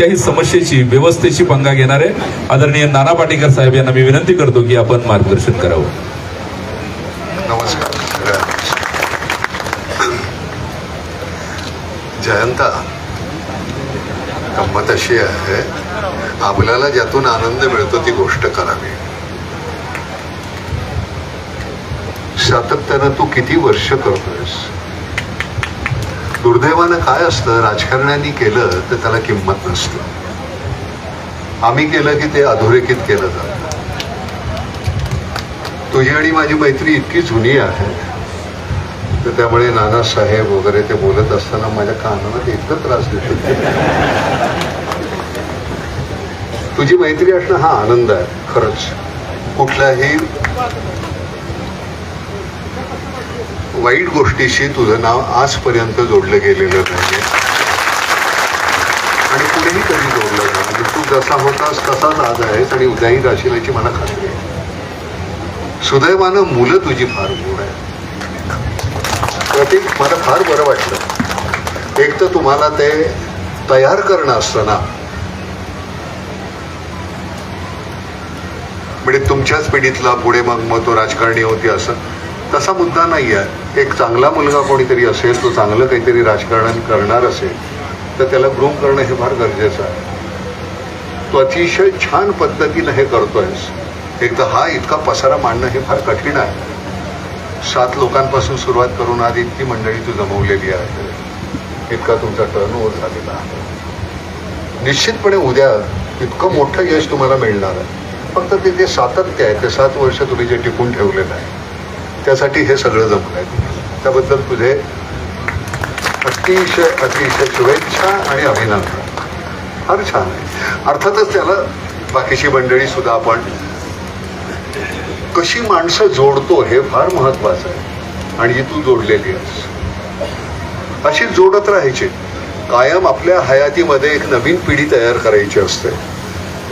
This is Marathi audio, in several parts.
कोणत्याही समस्येची व्यवस्थेची पंगा घेणारे आदरणीय नाना पाटेकर साहेब यांना मी विनंती करतो की आपण मार्गदर्शन करावं. नमस्कार. जयंता गंमत अशी आहे आपल्याला ज्यातून आनंद मिळतो ती गोष्ट करावी सातत्यानं तू किती वर्ष करतोयस? दुर्दैवानं काय असतं? राजकारण्यांनी केलं तर त्याला किंमत नसते. आम्ही केलं की ते अधोरेखित केलं जातं. तुझी आणि माझी मैत्री इतकी जुनी आहे तर त्यामुळे नानासाहेब वगैरे ते बोलत असताना माझ्या कानाला इतकं त्रास देतो तुझी मैत्री असणं हा आनंद आहे खरंच. कुठल्याही वाईट गोष्टीशी तुझं नाव आजपर्यंत जोडलं गेलेलं नाही आणि पुढेही कधी जोडलं नाही. म्हणजे तू जसा होतास तसाच आज आहेस आणि उद्याही राशील याची मला खात्री आहे. सुदैवानं मुलं तुझी फार गोड आहे प्रतीक मला फार बरं वाटलं. एक तर तुम्हाला ते तयार करणं असतं ना. म्हणजे तुमच्याच पिढीतला पुढे मग मग तो राजकारणी होती असं. तसा मुद्दा नाही आहे एक चांगला मुलगा कोणीतरी असेल तो चांगलं काहीतरी राजकारण करणार असेल तर त्याला ग्रूम करणं हे फार गरजेचं आहे. तो अतिशय छान पद्धतीनं हे करतोयस एक तर हा इतका पसारा मांडणं हे फार कठीण आहे. सात लोकांपासून सुरुवात करून आज इतकी मंडळी तू जमवलेली आहे. इतका तुमचा टर्न ओव्हर झालेला आहे. निश्चितपणे उद्या इतकं मोठं यश तुम्हाला मिळणार आहे. फक्त ते जे सातत्य आहे ते सात वर्ष तुम्ही जे टिकून ठेवलेलं आहे त्यासाठी हे सगळं जमलं आहे त्याबद्दल तुझे अतिशय अतिशय शुभेच्छा आणि अभिनंदन. फार छान आहे. अर्थातच त्याला बाकीची मंडळी सुद्धा आपण कशी माणसं जोडतो हे फार महत्वाचं आहे. आणि ही तू जोडलेली आहेस. अशी जोडत राहायची. कायम आपल्या हयातीमध्ये एक नवीन पिढी तयार करायची असते.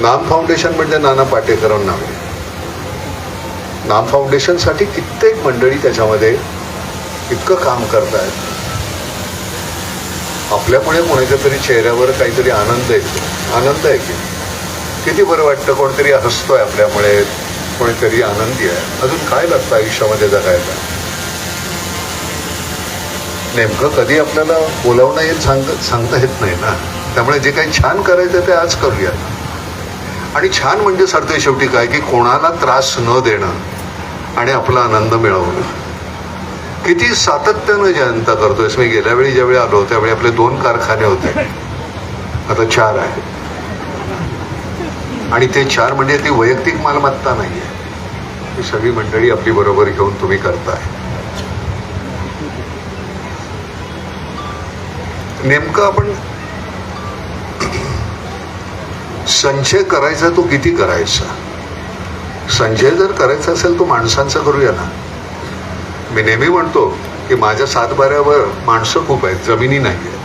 नाम फाउंडेशन म्हणजे नाना पाटेकरांना. नाम फाउंडेशनसाठी कित्येक मंडळी त्याच्यामध्ये इतकं काम करतायत. आपल्यामुळे कोणाच्या तरी चेहऱ्यावर काहीतरी आनंद येतो आनंद आहे की? किती बरं वाटतं कोणतरी हसतोय आपल्यामुळे कोणीतरी आनंदी आहे? अजून काय लागतं आयुष्यामध्ये जगायला? नेमकं कधी आपल्याला बोलावणं येत सांग सांगता येत नाही ना? त्यामुळे जे काही छान करायचं ते आज करूया. आणि छान म्हणजे सरते शेवटी काय? की कोणाला त्रास न देणं आणि आपला आनंद मिळवणं. किती सातत्यानं जनता करतोय. मी गेल्या वेळी ज्यावेळी आलो त्यावेळी आपले दोन कारखाने होते. आता चार आहे आणि ते चार म्हणजे ती वैयक्तिक मालमत्ता नाही आहे ही सगळी मंडळी आपली बरोबर घेऊन तुम्ही करताय. नेमकं आपण संचय करायचा तो किती करायचा? संचय जर करायचा असेल तो माणसांचा करूया ना. मी नेहमी म्हणतो की माझ्या सातबाऱ्यावर माणसं खूप आहेत जमिनी नाही आहेत.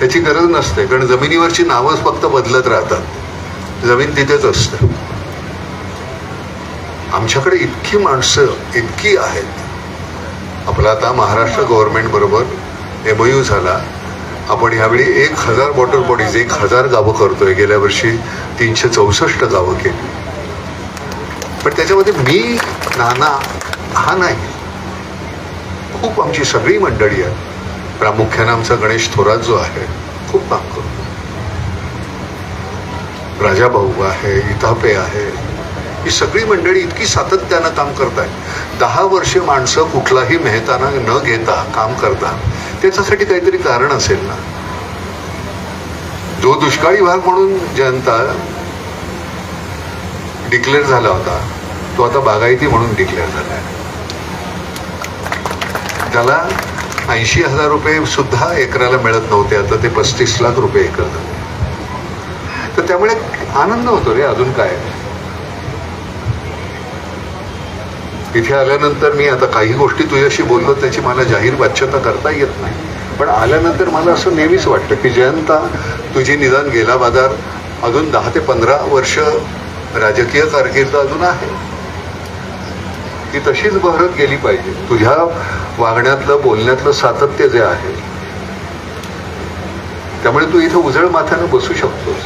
त्याची गरज नसते कारण जमिनीवरची नावंच फक्त बदलत राहतात. जमीन तिथेच असते. आमच्याकडे इतकी माणसं इतकी आहेत. आपला आता महाराष्ट्र गव्हर्नमेंट बरोबर यू झाला. आपण यावेळी एक हजार वॉटर बॉडीज एक हजार गावं करतोय. गेल्या वर्षी तीनशे चौसष्ट गावं केली. पण त्याच्यामध्ये मी नाना हा नाही. खूप आमची सगळी मंडळी आहे प्रामुख्यानं आमचा गणेश थोरात जो आहे खूप काम करतो. राजाभाऊ आहे इथापे आहे. ही सगळी मंडळी इतकी सातत्यानं काम करतायत. दहा वर्षे माणसं कुठलाही मेहताना न घेता काम करतात. त्याच्यासाठी काहीतरी कारण असेल ना? जो दुष्काळी भाग म्हणून जनता डिक्लेअर झाला होता तो आता बागायती म्हणून डिक्लेअर झाला आहे. त्याला ऐंशी हजार रुपये सुद्धा एकराला मिळत नव्हते. आता ते पस्तीस लाख रुपये एकर झाले. तर त्यामुळे आनंद होतो रे अजून काय. तिथे आल्यानंतर मी आता काही गोष्टी तुझ्याशी बोललो त्याची मला जाहीर वाच्यता करता येत नाही. पण आल्यानंतर मला असं नेहमीच वाटतं की जयंता तुझी निदान गेला बाजार अजून दहा ते पंधरा वर्ष राजकीय कारकीर्द अजून आहे. ती तशीच बहरत गेली पाहिजे. तुझ्या वागण्यातलं बोलण्यातलं सातत्य जे आहे त्यामुळे तू इथं उजळ माथ्यानं बसू शकतोस.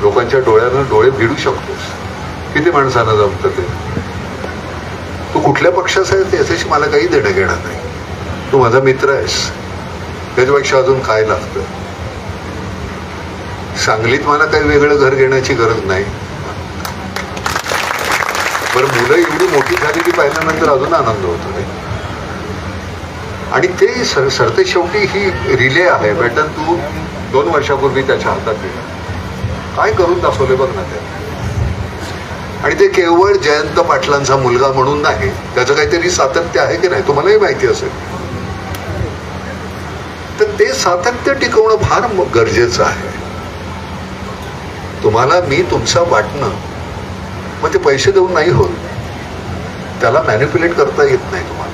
लोकांच्या डोळ्यानं डोळे भिडू शकतोस. किती माणसांना जमतं ते? तू कुठल्या पक्षाचा आहे त्याच्याशी मला काही देणं घेणं नाही. तू माझा मित्र आहेस. त्याच्यापेक्षा अजून काय लागतं? सांगलीत मला काही वेगळं घर घेण्याची गरज नाही. बरं मुलं एवढी मोठी झाली की पाहिल्यानंतर अजून आनंद होतो नाही आणि ते सर सरते शेवटी ही रिले आहे. बॅटन तू दोन वर्षापूर्वी त्याच्या हातात दिला काय करून दाखवले बघ ना ते. आणि ते केवळ जयंत पाटलांचा मुलगा म्हणून नाही त्याचं काहीतरी सातत्य आहे की नाही तुम्हालाही माहिती असेल. तर ते सातत्य टिकवणं फार गरजेचं आहे. तुम्हाला मी तुमचं वाटणं मग ते पैसे देऊन नाही होत. त्याला मॅनिप्युलेट करता येत नाही तुम्हाला.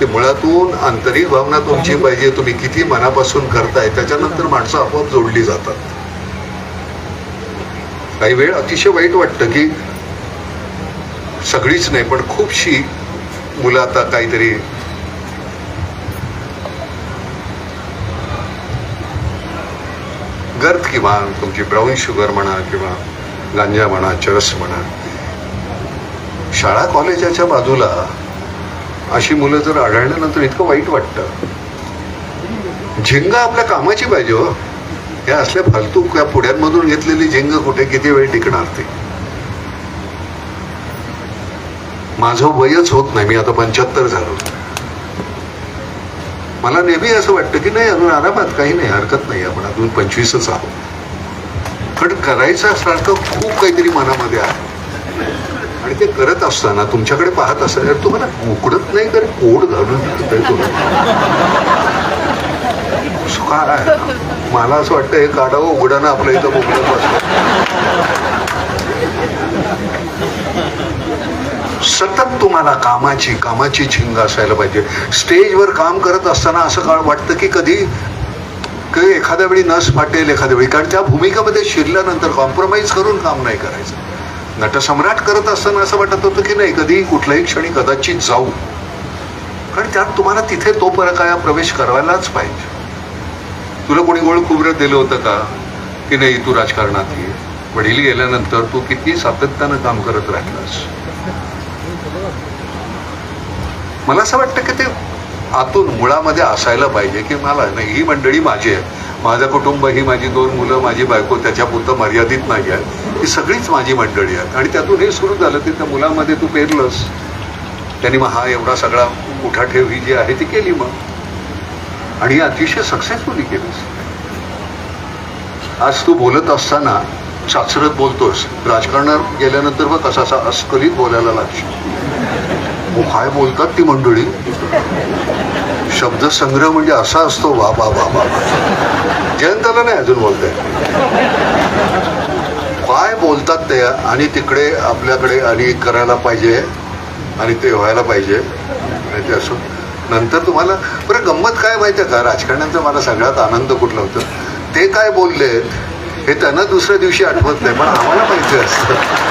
ते मुळातून आंतरिक भावना तुमची पाहिजे. तुम्ही किती मनापासून करताय त्याच्यानंतर माणसं आपोआप जोडली जातात. काही वेळ अतिशय वाईट वाटतं की सगळीच नाही पण खूपशी मुलं आता काहीतरी गर्द किंवा तुमची ब्राऊन शुगर म्हणा किंवा गांजा म्हणा चरस म्हणा. शाळा कॉलेजाच्या बाजूला अशी मुलं जर आढळल्यानंतर इतकं वाईट वाटतं. झिंग आपल्या कामाची पाहिजे हो. या असल्या फालतू या पुढ्यांमधून घेतलेली झिंग कुठे किती वेळ टिकणार ते? माझं वयच होत नाही मी आता पंच्याहत्तर झालो. मला नेहमी असं वाटतं की नाही अजून आरामात काही नाही हरकत नाही आपण अजून पंचवीसच आहोत. पण करायचं सारखं खूप काहीतरी मनामध्ये आहे. आणि ते करत असताना तुमच्याकडे पाहत असताना तुम्हाला उकडत नाही तर कोड घालून काय मला असं वाटतं हे काढावं उघडानं आपल्या इथं मोकळत बसलं. सतत तुम्हाला कामाची कामाची झिंग असायला पाहिजे. स्टेजवर काम करत असताना असं का वाटतं की कधी की एखाद्या वेळी नस फाटेल एखाद्या वेळी. कारण त्या भूमिकामध्ये शिरल्यानंतर कॉम्प्रोमाइज करून काम नाही करायचं. नटसम्राट करत असताना असं वाटत होतं की नाही कधी कुठल्याही क्षणी कदाचित जाऊ. कारण त्यात तुम्हाला तिथे तो परकाया प्रवेश करायलाच पाहिजे. तुला कोणी गोळ खुबरं दिलं होतं का? की नाही तू राजकारणात ये. वडील गेल्यानंतर तू किती सातत्यानं काम करत राहिलास? मला असं वाटतं की ते आतून मुळामध्ये असायला पाहिजे की मला नाही ही मंडळी माझी आहे. माझं कुटुंब ही माझी दोन मुलं माझी बायको त्याच्यापुरतं मर्यादित नाही आहे. ही सगळीच माझी मंडळी आहेत. आणि त्यातून हे सुरू झालं की त्या मुलामध्ये तू पेरलंस. त्यांनी मग हा एवढा सगळा उठाठेव ही जी आहे ती केली मग. आणि अतिशय सक्सेसफुली केलीस. आज तू बोलत असताना साचरत बोलतोस. राजकारणात गेल्यानंतर मग कसा असा अस्खलित बोलायला लागशील. काय बोलतात ती मंडळी. शब्दसंग्रह म्हणजे असा असतो वा बा बा बा जयंताला नाही अजून बोलताय काय बोलतात ते आणि तिकडे आपल्याकडे आणि करायला पाहिजे आणि ते व्हायला पाहिजे. आणि ते असं नंतर तुम्हाला बरं गंमत काय माहिती आहे का? राजकारण्यांचा मला सगळ्यात आनंद कुठला होतं? ते काय बोलले हे त्यांना दुसऱ्या दिवशी आठवत नाही पण आम्हाला माहिती असतं.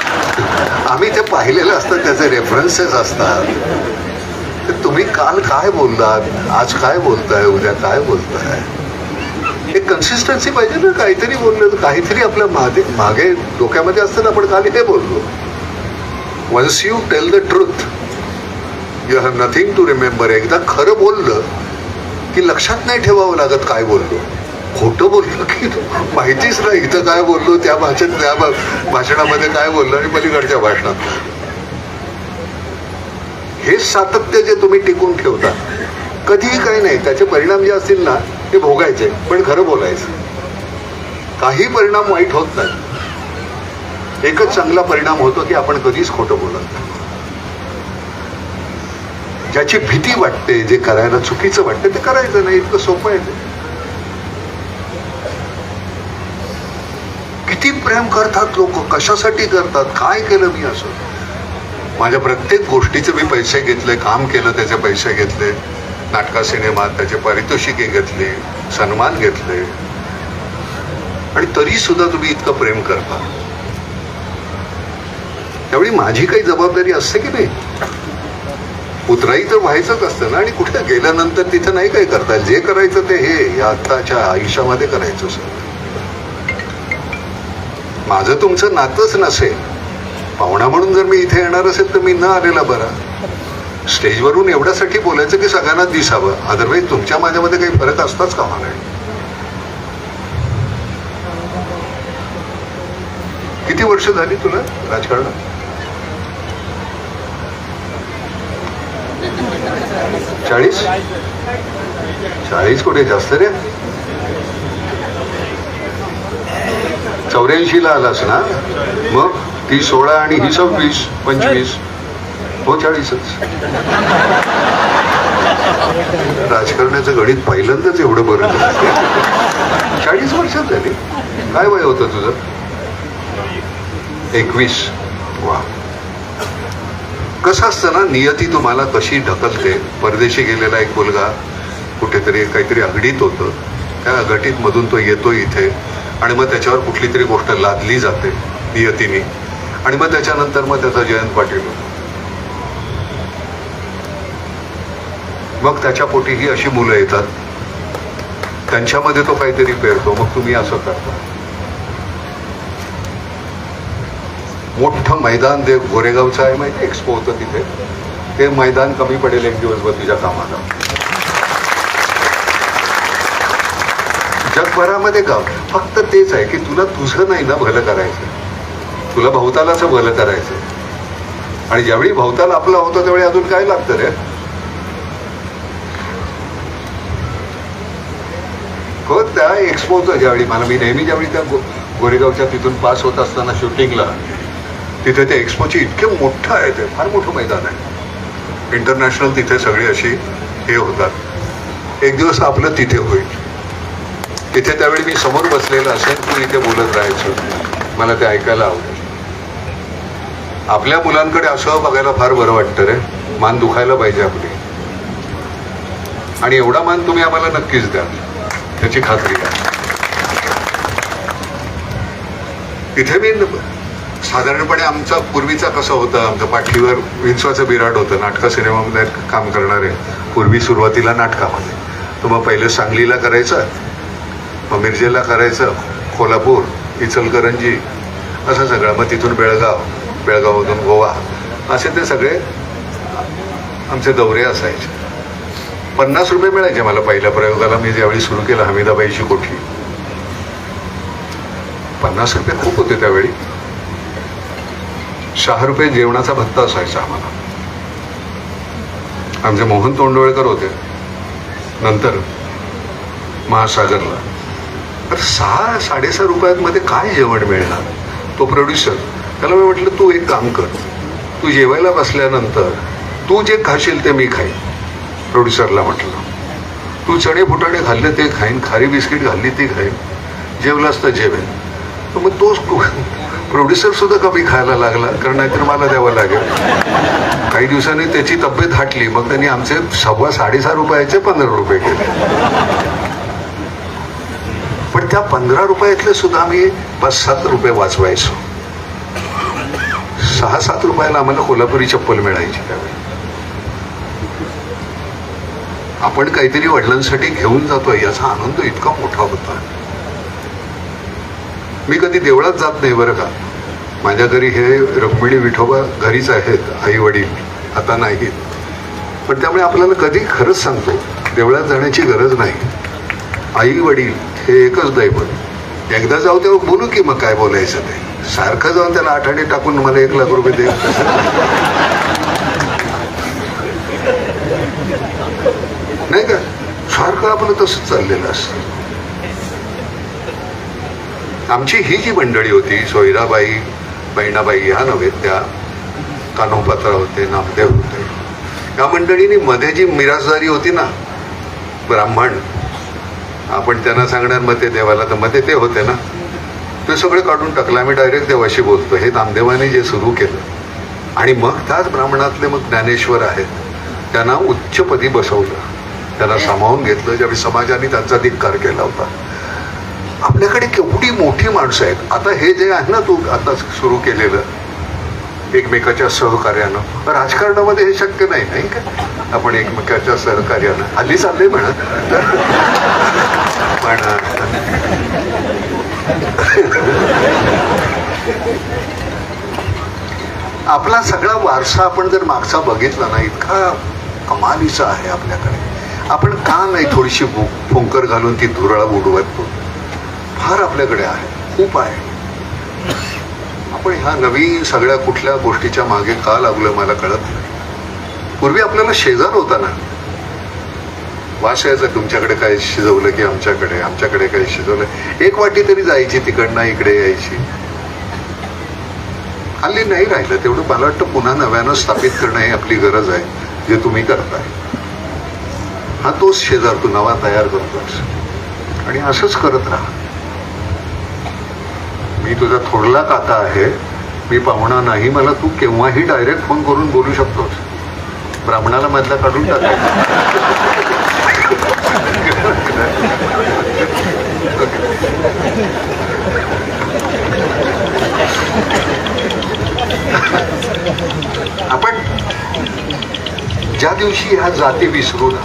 आम्ही ते पाहिलेलं असतं त्याचे रेफरन्सेस असतात. तर तुम्ही काल काय बोललात? आज काय बोलताय? उद्या काय बोलताय? एक कन्सिस्टन्सी पाहिजे ना काहीतरी बोललं काहीतरी आपल्या मागे मागे डोक्यामध्ये असतं ना आपण काल हे बोललो. Once you tell the truth you have nothing to remember एकदा खरं बोललं की लक्षात नाही ठेवावं लागत काय बोललो. खोटं बोललो की माहितीच नाही इथं काय बोललो त्या भाषेत त्या भाषणामध्ये काय बोललो आणि पलीकडच्या भाषणात. हे सातत्य जे तुम्ही टिकून ठेवता कधीही काही नाही त्याचे परिणाम जे असतील ना ते भोगायचे पण खरं बोलायचं. काही परिणाम वाईट होत नाही. एकच चांगला परिणाम होतो की आपण कधीच खोटं बोलत नाही. ज्याची भीती वाटते जे करायला चुकीचं वाटतं ते करायचं नाही इतकं सोपं आहे ते. किती प्रेम करतात लोक? कशासाठी करतात? काय केलं मी असं? माझ्या प्रत्येक गोष्टीचे मी पैसे घेतले काम केलं त्याचे पैसे घेतले नाटका सिनेमात त्याचे पारितोषिके घेतली सन्मान घेतले. आणि तरी सुद्धा तुम्ही इतकं प्रेम करता. त्यावेळी माझी काही जबाबदारी असते की नाही? उतराई तर व्हायचंच असतं ना आणि कुठे गेल्यानंतर तिथं नाही काय करता जे करायचं ते हे या आत्ताच्या आयुष्यामध्ये करायचं सर माझं तुमचं नातंच नसेल. पाहुणा म्हणून जर मी इथे येणार असेल तर मी न आलेला बरा. स्टेजवरून एवढ्यासाठी बोलायचं की सगळ्यांना दिसावं. अदरवाईज तुमच्या माझ्यामध्ये काही फरक असताच कामा नाही किती वर्ष झाली तुला राजकारणात? चाळीस? चाळीस कुठे? जास्त रे? चौऱ्याऐंशीला आलास ना? मग ती सोळा आणि ही सव्वीस पंचवीस हो चाळीसच. राजकारणाचं गणित पहिल्यांदाच एवढं बरं चाळीस वर्षात झाली. काय वय होतं तुझं? एकवीस. वा. कसं असतं ना नियती तुम्हाला कशी ढकलते? परदेशी गेलेला एक मुलगा कुठेतरी काहीतरी अगडीत होतं. त्या अघटित मधून तो येतो इथे. आणि मग त्याच्यावर कुठली तरी गोष्ट लादली जाते नियतीने. आणि मग त्याच्यानंतर मग त्याचा जयंत पाटील होतो. मग त्याच्या पोटी ही अशी मुलं येतात. त्यांच्यामध्ये तो काहीतरी पेरतो. मग तुम्ही असं करता. मोठं मैदान ते गोरेगावचं आहे माहिती एक्सपो होतं तिथे. ते मैदान कमी पडेल एक दिवसभर तुझ्या कामाला. जगभरामध्ये गाव. फक्त तेच आहे की तुला तुझं नाही ना भलं करायचं. तुला भवतालाचं भलं करायचं. आणि ज्यावेळी भवताल आपला होतं त्यावेळी अजून काय लागतं रे? हो त्या एक्सपोचं ज्यावेळी मला मी नेहमी ज्यावेळी त्या गो- गोरेगावच्या तिथून पास होत असताना शूटिंगला तिथे त्या एक्सपोचे इतके मोठं आहे ते फार मोठं मैदान आहे. इंटरनॅशनल तिथे सगळी अशी हे होतात. एक दिवस आपलं तिथे होईल. तिथे त्यावेळी मी समोर बसलेलं असेल तू इथे बोलत राहायचो. मला ते ऐकायला आवडेल. आपल्या मुलांकडे असं बघायला फार बरं वाटतं रे. मान दुखायला पाहिजे आपली. आणि एवढा मान तुम्ही आम्हाला नक्कीच द्या. त्याची खात्री द्या. तिथे मी साधारणपणे आमचा पूर्वीचा कसं होतं आमचं पाठीवर विंचवाचं बिराड होतं. नाटक सिनेमामध्ये काम करणारे पूर्वी सुरुवातीला नाटकामध्ये. तर मग पहिलं सांगलीला करायचं मग मिरजेला करायचं कोल्हापूर इचलकरंजी असं सगळं. मग तिथून बेळगाव बेळगावमधून गोवा. असे ते सगळे आमचे दौरे असायचे. पन्नास रुपये मिळायचे मला पहिल्या प्रयोगाला. मी ज्यावेळी सुरू केलं हमीदाबाईची कोठी. पन्नास रुपये खूप होते त्यावेळी. शहा रुपये जेवणाचा भत्ता असायचा आम्हाला. आमचे मोहन तोंडवळकर होते. नंतर महासागरला. तर सहा साडेसहा रुपयांमध्ये काय जेवण मिळणार? तो प्रोड्युसर त्याला मी म्हटलं तू एक काम कर. तू जेवायला बसल्यानंतर तू जे खाशील ते मी खाईन. प्रोड्युसरला म्हटलं. तू चणे फुटाणे खाल्ले ते खाईन खारी बिस्किट घालली ती खाईन. जेवलास तर जेवेन. तर मग तोच प्रोड्युसर सुद्धा कमी खायला लागला कारण नाहीतर मला द्यावं लागेल. काही दिवसांनी त्याची तब्येत हाटली मग त्यांनी आमचे सव्वा साडेसहा रुपयाचे पंधरा रुपये केले. त्या पंधरा रुपयातले सुद्धा आम्ही पाच सात रुपये वाचवायचो. सहा सात रुपयाला आम्हाला कोल्हापुरी चप्पल मिळायची त्यावेळी. आपण काहीतरी वडिलांसाठी घेऊन जातोय याचा आनंद इतका मोठा होता. मी कधी देवळात जात नाही बरं का. माझ्या घरी हे रुक्मिणी विठोबा घरीच आहेत आई वडील आता नाहीत. पण त्यामुळे आपल्याला कधी खरंच सांगतो देवळात जाण्याची गरज नाही. आई वडील हे एकच दैवत एकदा जाऊ तेव्हा बोलू की मग काय बोलायचं ते. सारखं जाऊन त्याला आठाणे टाकून मला एक लाख रुपये दे नाही का? सारखं आपलं तसंच चाललेलं असतं. आमची ही जी मंडळी होती सोयराबाई बहिणाबाई ह्या नव्हे त्या कानोपात्रा होते नामदेव होते. या मंडळीने मध्ये जी मिराजदारी होती ना ब्राह्मण आपण त्यांना सांगणार मग ते देवाला तर मते ते होते ना. ते सगळे काढून टाकलं. आम्ही डायरेक्ट देवाशी बोलतो. हे नामदेवाने जे सुरू केलं. आणि मग त्याच ब्राह्मणातले मग ज्ञानेश्वर आहेत. त्यांना उच्चपदी बसवलं. त्यांना सामावून घेतलं. ज्यावेळी समाजाने त्यांचा धिक्कार केला होता. आपल्याकडे केवढी मोठी माणसं आहेत. आता हे जे आहे ना तू आता सुरू केलेलं एकमेकाच्या सहकार्यानं. राजकारणामध्ये हे शक्य नाही नाही का? आपण एकमेकाच्या सहकार्यानं. हल्ली चाललंय म्हणा. पण आपला सगळा वारसा आपण जर मागचा बघितला ना इतका कमालीचा आहे आपल्याकडे. आपण का नाही थोडीशी फुंकर घालून ती धुरळा उडवत फार आपल्याकडे आहे खूप आहे. आपण ह्या नवीन सगळ्या कुठल्या गोष्टीच्या मागे का लागलोय मला कळत नाही. पूर्वी आपल्याला शेजार होता ना वाशायचं तुमच्याकडे काय शिजवलं की आमच्याकडे? आमच्याकडे काय शिजवलं? एक वाटी तरी जायची तिकडनं इकडे यायची. हल्ली नाही राहिलं. तेवढं मला वाटतं पुन्हा नव्यानं स्थापित करणं ही आपली गरज आहे जे तुम्ही करताय. हा तोच शेजार तू नवा तयार करतोस आणि असंच करत राहा. मी तुझा थोडला काका आहे. मी पाहुणा नाही. मला तू केव्हाही डायरेक्ट फोन करून बोलू शकतोस. ब्राह्मणाला मधला काढून टाकायचा. आपण ज्या दिवशी ह्या जाती विसरू ना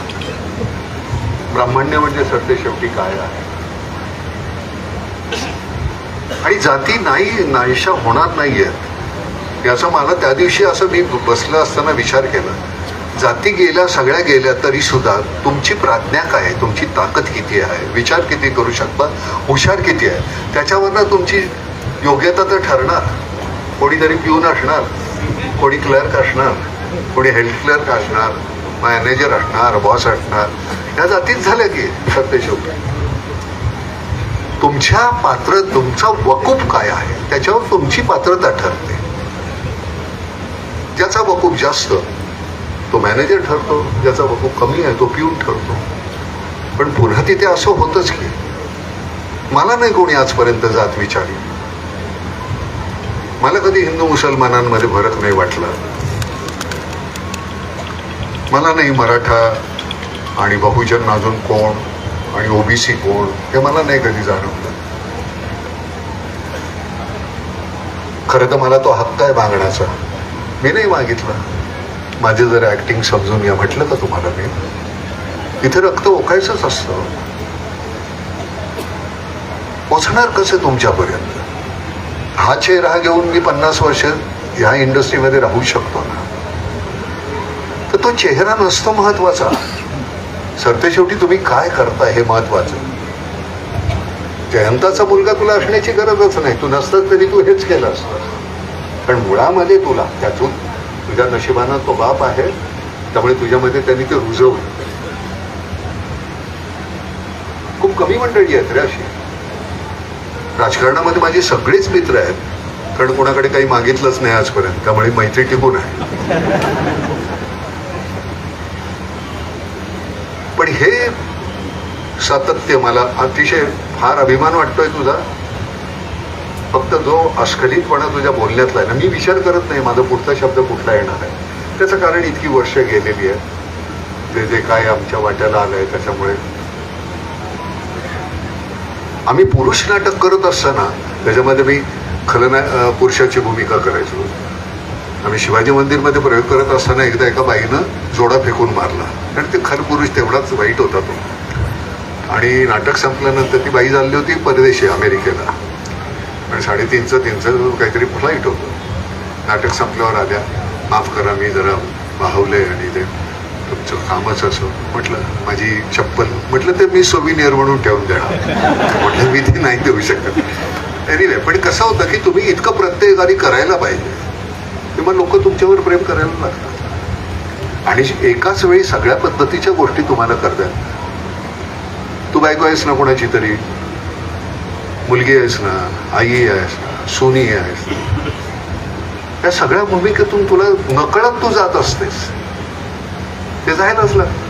ब्राह्मण्य म्हणजे सत्य शेवटी काय आहे? आणि जाती नाही नाहीशा होणार नाहीये याचा मला त्या दिवशी असं मी बसलं असताना विचार केला. जाती गेल्या सगळ्या गेल्या तरी सुद्धा तुमची प्राज्ञा काय आहे? तुमची ताकद किती आहे? विचार किती करू शकता? हुशार किती आहे? त्याच्यावरनं तुमची योग्यता तर ठरणार. कोणीतरी पिऊन असणार. कोणी क्लर्क असणार. कोणी हेल्थ क्लर्क असणार. मॅनेजर असणार. बॉस असणार. या जातीच झाल्या की सत्य शेवटी तुमच्या पात्र तुमचा वकूप काय आहे? त्याच्यावर तुमची पात्रता ठरते. ज्याचा वकूप जास्त तो मॅनेजर ठरतो ज्याचा वकूफ कमी आहे तो पिऊन ठरतो. पण पुन्हा तिथे असं होतच की मला नाही कोणी आजपर्यंत जात विचारली. मला कधी हिंदू मुसलमानांमध्ये फरक नाही वाटला. मला नाही मराठा आणि बहुजन अजून कोण आणि ओबीसी कोण हे मला नाही कधी जाणवलं. खरं तर मला तो हक्क आहे मागण्याचा. मी नाही मागितला. माझे जर ॲक्टिंग समजून या म्हटलं का तुम्हाला मी? इथे रक्त ओकायचंच असतं. पोचणार कसं तुमच्यापर्यंत? हा चेहरा घेऊन मी पन्नास वर्ष ह्या इंडस्ट्रीमध्ये राहू शकतो ना? तर तो चेहरा नसतो महत्त्वाचा. सरतेशेवटी तुम्ही काय करता हे महत्वाचं? जयंताचा मुलगा तुला असण्याची गरजच नाही. तू नसतं तरी तू हेच केलं असतं पण मुळामध्ये तुला त्यातून तुझ्या नशिबानं तो बाप आहे त्यामुळे तुझ्यामध्ये त्यांनी ते रुजवलं. खूप कमी मंडळी आहेत रे अशी. राजकारणामध्ये माझे सगळेच मित्र आहेत कारण कोणाकडे काही मागितलंच नाही आजपर्यंत त्यामुळे मैत्री टिकून आहे. पण हे सातत्य मला अतिशय फार अभिमान वाटतोय तुझा. फक्त जो अस्खलितपणा तुझ्या बोलण्यातला आहे ना मी विचार करत नाही माझा पुढचा शब्द कुठला येणार आहे. त्याचं कारण इतकी वर्ष गेलेली आहे. जे जे काय आमच्या वाट्याला आलं आहे त्याच्यामुळे. आम्ही पुरुष नाटक करत असताना त्याच्यामध्ये मी खलना पुरुषाची भूमिका करायचो. आम्ही शिवाजी मंदिरमध्ये प्रयोग करत असताना एकदा एका बाईनं जोडा फेकून मारला. आणि ते खर पुरुष तेवढाच वाईट होता तो. आणि नाटक संपल्यानंतर ती बाई चालली होती परदेशी अमेरिकेला. आणि साडेतीनचं तीनचं काहीतरी फ्लाईट होतं. नाटक संपल्यावर आल्या. माफ करा मी जरा वाहवले आणि ते तुमचं कामच असं. म्हटलं माझी चप्पल. म्हटलं ते मी सोविनियर म्हणून ठेवून देणार. म्हटलं मी ती नाही देऊ शकत. एनिवे पण कसं होतं की तुम्ही इतकं प्रत्येकाने करायला पाहिजे. तेव्हा लोक तुमच्यावर प्रेम करायला लागतात. आणि एकाच वेळी सगळ्या पद्धतीच्या गोष्टी तुम्हाला करतात. तू बायको आहेस ना कोणाची तरी? मुलगी आहेस ना आई आहेस ना सोनी आहेस ना. या सगळ्या भूमिकेतून तुला नकळत तू जात असतेस. ते जायलाच लागतं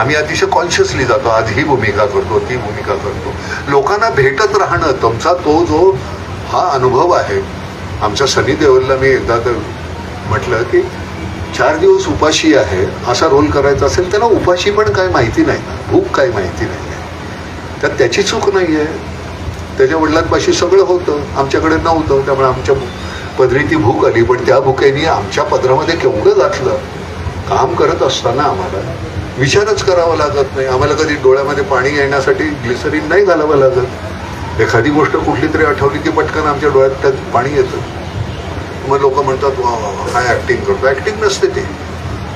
आम्ही अतिशय कॉन्शियसली जातो आज ही भूमिका करतो ती भूमिका करतो. लोकांना भेटत राहणं तुमचा तो जो हा अनुभव आहे आमच्या सनी देओलला मी एकदा तर म्हटलं की चार दिवस उपाशी आहे असा रोल करायचा असेल त्यांना उपाशी पण काय माहिती नाही भूक काय माहिती नाही. तर त्याची चूक नाही आहे त्याच्या वडिलांपाशी सगळं होतं. आमच्याकडे नव्हतं त्यामुळे आमच्या पदरी ती भूक आली. पण त्या भुकेने आमच्या पदरामध्ये केवढं घातलं? काम करत असताना आम्हाला विचारच करावा लागत नाही. आम्हाला कधी डोळ्यामध्ये पाणी येण्यासाठी ग्लिसरीन नाही घालावं लागत. एखादी गोष्ट कुठली तरी आठवली की पटकन आमच्या डोळ्यात त्यात पाणी येतं. मग लोक म्हणतात वा वा वा काय ॲक्टिंग करतो? ॲक्टिंग नसते ते.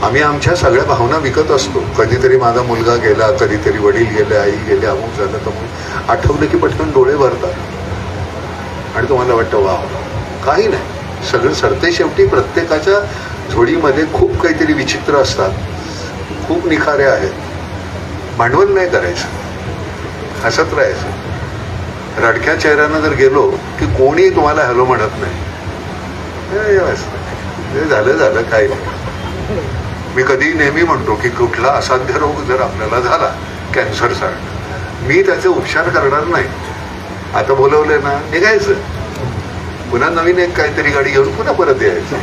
आम्ही आमच्या सगळ्या भावना विकत असतो. कधीतरी माझा मुलगा गेला कधीतरी वडील गेले आई गेले अमुक झालं तर आठवलं की पटकन डोळे भरतात. आणि तुम्हाला वाटतं वा काही नाही. सगळं सरते शेवटी प्रत्येकाच्या झोडीमध्ये खूप काहीतरी विचित्र असतात. खूप निखारे आहेत. भांडवल नाही करायचं. हसत राहायचं. रडक्या चेहऱ्यानं जर गेलो की कोणी तुम्हाला हॅलो म्हणत नाही. हे झालं झालं काही नाही. मी कधी नेहमी म्हणतो की कुठला असाध्य रोग जर आपल्याला झाला कॅन्सरचा मी त्याचे उपचार करणार नाही. आता बोलवले ना निघायचं. पुन्हा नवीन एक काहीतरी गाडी घेऊन पुन्हा परत यायचं.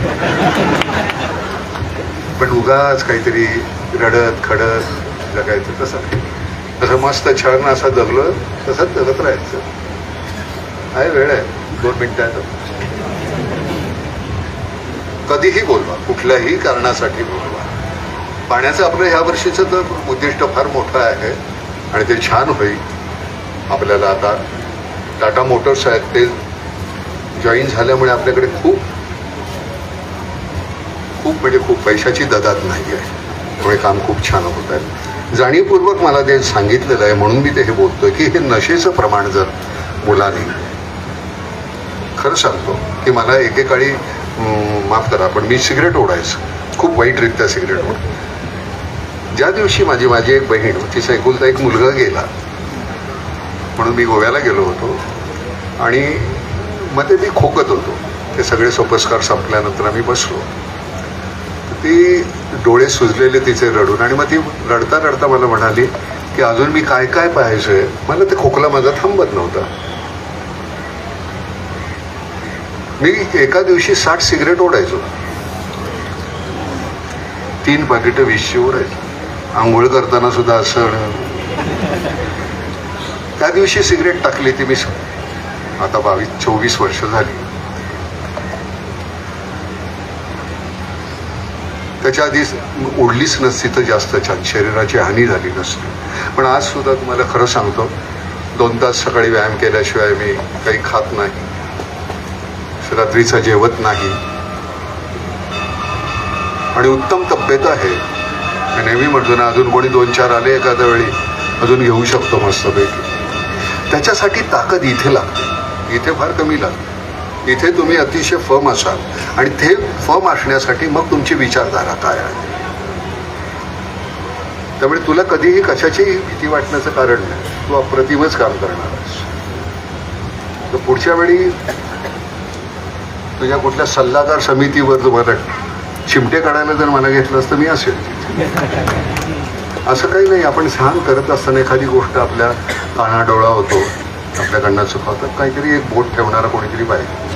पण उगाच काहीतरी रडत खडत जगायचं तसं. तसं मस्त छान असं जगलं तसंच जगत राहायचं. आहे वेळ आहे. दोन मिनिटात कधीही बोलवा कुठल्याही कारणासाठी बोलवा. पाण्याचं आपलं ह्या वर्षीचं तर उद्दिष्ट फार मोठं आहे आणि ते छान होईल. आपल्याला आता टाटा मोटर्स आहेत ते जॉईन झाल्यामुळे आपल्याकडे खूप खूप म्हणजे खूप पैशाची ददात नाही आहे. त्यामुळे काम खूप छान होत आहे. जाणीवपूर्वक मला ते सांगितलेलं आहे म्हणून मी ते हे बोलतोय की हे नशेचं प्रमाण जर मुलांनी खरं सांगतो की मला एकेकाळी माफ करा पण मी सिगरेट ओढायचं. खूप वाईटरित्या सिगरेट ओढ ज्या दिवशी माझी माझी एक बहीण होती सैकुलता एक मुलगा गेला म्हणून मी गोव्याला गेलो होतो. आणि मग ते मी खोकत होतो. ते सगळे सोपस्कार संपल्यानंतर आम्ही बसलो. ती डोळे सुजलेले तिचे रडून आणि मग ती रडता रडता मला म्हणाली की अजून मी काय काय पाहायचंय मला ते खोकला माझा थांबत नव्हता. मी एका दिवशी साठ सिगरेट ओढायचो. तीन पाकिटं वीसची ओढायचो. आंघोळ करताना सुद्धा असं त्या दिवशी सिगरेट टाकली ती मी आता बावीस चोवीस वर्ष झाली. त्याच्या आधी ओढलीच नसती तर जास्त छान. शरीराची हानी झाली नसती. पण आज सुद्धा तुम्हाला खरं सांगतो दोन तास सकाळी व्यायाम केल्याशिवाय मी काही खात नाही. रात्रीचा जेवत नाही. आणि उत्तम तब्येत आहे. नेहमी म्हणतो ना अजून कोणी दोन चार आले एखाद्या वेळी अजून घेऊ शकतो मस्तपैकी. त्याच्यासाठी ताकद इथे लागते. इथे फार कमी लागते. इथे तुम्ही अतिशय फर्म असाल. आणि ते फर्म असण्यासाठी मग तुमची विचारधारा काय आहे? त्यामुळे तुला कधीही कशाची भीती वाटण्याचं कारण नाही. तू अप्रतिमच काम करणार आहेस. तर पुढच्या वेळी तुझ्या कुठल्या सल्लागार समितीवर तुम्हाला चिमटे काढायला जर मला घेतलं असतं मी असेल. असं काही नाही आपण सहन करत असताना एखादी गोष्ट आपल्या कानाडोळा होतो आपल्याकडनं चुकवतं काहीतरी एक बोट ठेवणारा कोणीतरी पाहिजे.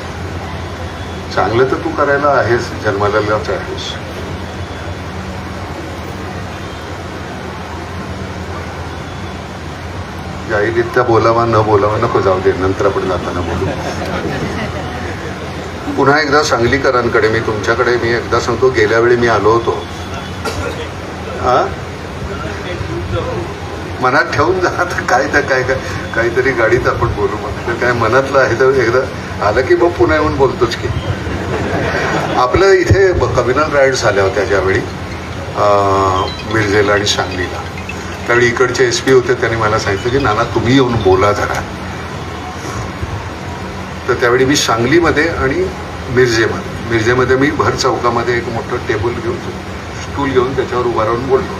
चांगलं तर तू करायला आहेस जन्मालाच आहेस. जाहीरित्या बोलावा न बोलावा नको जाऊ दे नंतर आपण जाताना बोलू. पुन्हा एकदा सांगलीकरांकडे मी तुमच्याकडे मी एकदा सांगतो गेल्या वेळी मी आलो होतो. हा? मनात ठेवून जा काय तर काय काय काहीतरी गाडीत आपण बोलू मग. काय मनातलं आहे तर एकदा आलं की मग पुन्हा येऊन बोलतोच की. आपलं इथे ब- कम्युनल राईड्स आल्या होत्या ज्यावेळी मिरजेला आणि सांगलीला. त्यावेळी इकडचे एस पी होते त्यांनी मला सांगितलं की नाना तुम्ही येऊन बोला जरा. तर त्यावेळी मी सांगलीमध्ये आणि मिरजेमध्ये मिरजेमध्ये मी भर चौकामध्ये एक मोठं टेबल घेऊन स्टूल घेऊन त्याच्यावर उभा राहून बोललो.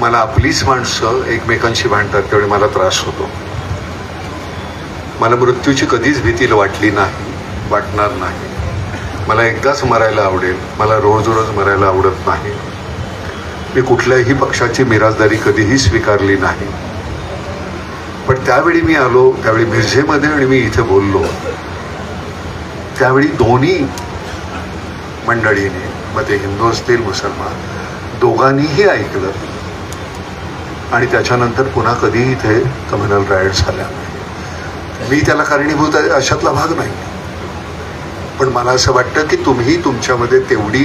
मला आपलीच माणसं एकमेकांशी भांडतात त्यावेळी मला त्रास होतो. मला मृत्यूची कधीच भीती वाटली नाही वाटणार नाही. मला एकदाच मरायला आवडेल मला रोज रोज मरायला आवडत नाही. मी कुठल्याही पक्षाची मिराजदारी कधीही स्वीकारली नाही. पण त्यावेळी मी आलो त्यावेळी मिरजेमध्ये आणि मी इथे बोललो. त्यावेळी दोन्ही मंडळीने मग ते हिंदू असतील मुसलमान दोघांनीही ऐकलं. आणि त्याच्यानंतर पुन्हा कधीही इथे कम्युनल राईड झाल्या नाही. मी त्याला कारणीभूत आहे अशातला भाग नाही. पण मला असं वाटतं की तुम्ही तुमच्यामध्ये तेवढी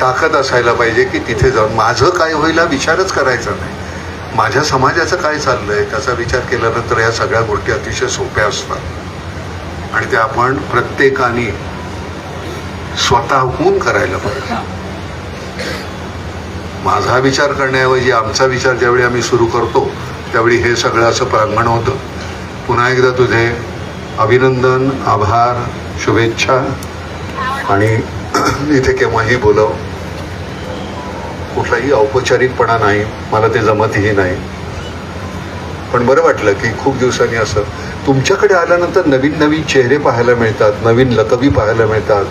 ताकद असायला पाहिजे की तिथे जाऊन माझं काय होईल हा विचारच करायचा नाही. माझ्या समाजाचं काय चाललं आहे त्याचा विचार केल्यानंतर या सगळ्या गोष्टी अतिशय सोप्या असतात. आणि त्या आपण प्रत्येकाने स्वतःहून करायला पाहिजे. माझा विचार करण्याऐवजी आमचा विचार ज्यावेळी आम्ही सुरू करतो त्यावेळी हे सगळं असं प्रांगण होतं. पुन्हा एकदा तुझे अभिनंदन आभार शुभेच्छा. आणि इथे केव्हाही बोलव. कुठलाही औपचारिकपणा नाही मला ते जमतही नाही. पण बरं वाटलं की खूप दिवसांनी असं तुमच्याकडे आल्यानंतर नवीन नवीन चेहरे पाहायला मिळतात नवीन लकबी पाहायला मिळतात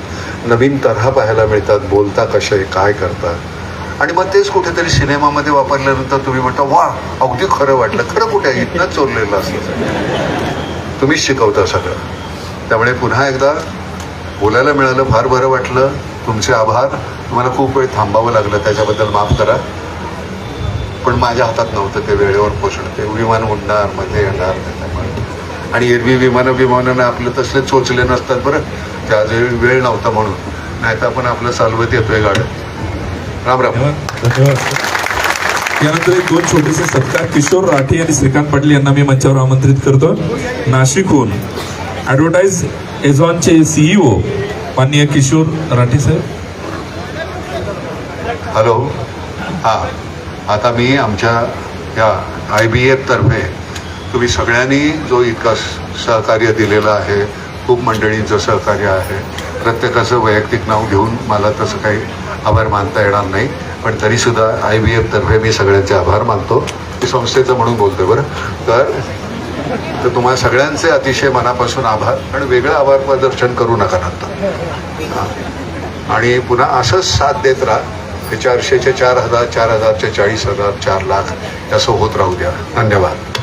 नवीन तऱ्हा पाहायला मिळतात बोलता कसे काय करतात. आणि मग तेच कुठेतरी सिनेमामध्ये वापरल्यानंतर तुम्ही म्हणता वा अगदी खरं वाटलं. खरं कुठे आहे? इथनंच चोरलेलं असतं तुम्हीच शिकवता सगळं. त्यामुळे पुन्हा एकदा बोलायला मिळालं फार बरं वाटलं. तुमचे आभार. तुम्हाला खूप वेळ थांबावं लागलं. त्याच्याबद्दल माफ करा. पण माझ्या हातात नव्हतं ते वेळेवर पोचणं. ते विमान उडणार मध्ये येणार त्याच्यामुळे. आणि एरवी विमानं विमानानं आपलं तसले चोचले नसतात बरं. त्या वेळ नव्हता म्हणून. नाही तर आपण आपलं चालवत येतोय गाडं. राम राम. यानंतर एक दोन छोटेसे सत्कार. किशोर राठी आणि श्रीकांत पाटील यांना मी मंचावर आमंत्रित करतो. नाशिकहून ॲडव्हर्टाईज एझॉनचे सीईओ माननीय किशोर राठी साहेब. हॅलो. हां आता मी आमच्या या आय बी एफतर्फे तुम्ही सगळ्यांनी जो इतका सहकार्य दिलेलं आहे खूप मंडळींचं सहकार्य आहे. प्रत्येकाचं वैयक्तिक नाव घेऊन मला तसं काही आभार मानता येणार नाही. पण तरीसुद्धा आय बी एफतर्फे मी सगळ्यांचे आभार मानतो. मी संस्थेचं म्हणून बोलतो बरं. तर तर तुम्हाला सगळ्यांचे अतिशय मनापासून आभार आणि वेगळं आभार प्रदर्शन करू नका नंतर. हां. आणि पुन्हा असंच साथ देत राहा. हे चारशेचे चार हजार चार हजारचे चाळीस हजार चार लाख असं होत राहू द्या. धन्यवाद.